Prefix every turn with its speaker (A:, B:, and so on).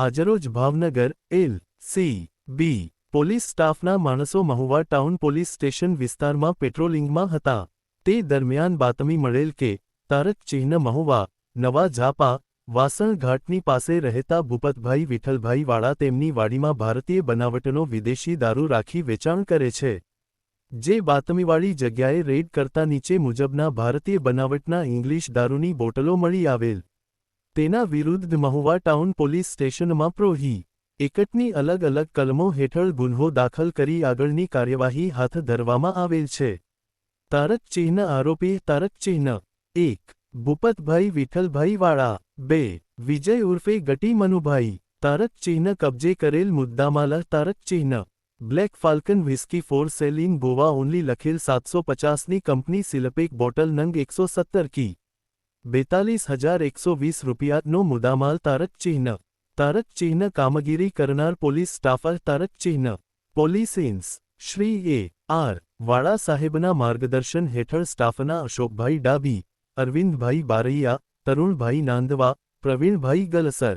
A: આજરોજ Bhavnagar, L, C, B, police સ્ટાફના માણસો મહુવા ટાઉન પોલીસ સ્ટેશન વિસ્તારમાં પેટ્રોલિંગમાં હતા. તે દરમિયાન બાતમી મળેલ કે, તારક ચિહ્ન મહુવા, નવા ઝાપા, વાસણ ઘાટની પાસે રહેતા ભૂપતભાઈ વિઠ્ઠલભાઈ વાળા તેમની વાડીમાં ભારતીય બનાવટનો વિદેશી દારૂ રાખી વેચાણ કરે છે. જે બાતમીવાળી જગ્યાએ રેડ કરતા નીચે મુજબના ભારતીય બનાવટના ઇંગ્લિશ દારૂની બોટલો મળી આવેલ. તેના વિરુદ્ધ મહુવા ટાઉન પોલીસ સ્ટેશનમાં પ્રોહી, એકટની અલગ અલગ કલમો હેઠળ ગુન્હો દાખલ કરી આગળની કાર્યવાહી હાથ ધરવામાં આવેલ છે. તારક ચિહ્ન આરોપી તારક ચિહ્ન, એક, ભૂપતભાઈ વિઠ્ઠલભાઈ વાળા, બે, વિજય ઉર્ફે ગટી મનુભાઈ, તારક ચિહ્ન કબજે કરેલ મુદ્દામાલ તારક ચિહ્ન, black falcon whisky for selling ભોવા only લખેલ સાતસો પચાસની કંપની સિલપેક બોટલ નંગ એકસો સત્તર કી બેતાલીસ હજાર એકસો વીસ રૂપિયાનો મુદ્દામાલ તારક ચિહ્ન. તારક ચિહ્ન કામગીરી કરનાર પોલીસ સ્ટાફર તારક ચિહ્ન. Police ઇન્સ. Shri A. R. Vala સાહેબના માર્ગદર્શન હેઠળ સ્ટાફના અશોકભાઈ ડાભી અરવિંદભાઈ બારૈયા, તરુણભાઈ નાંદવા, પ્રવીણભાઈ ગલસર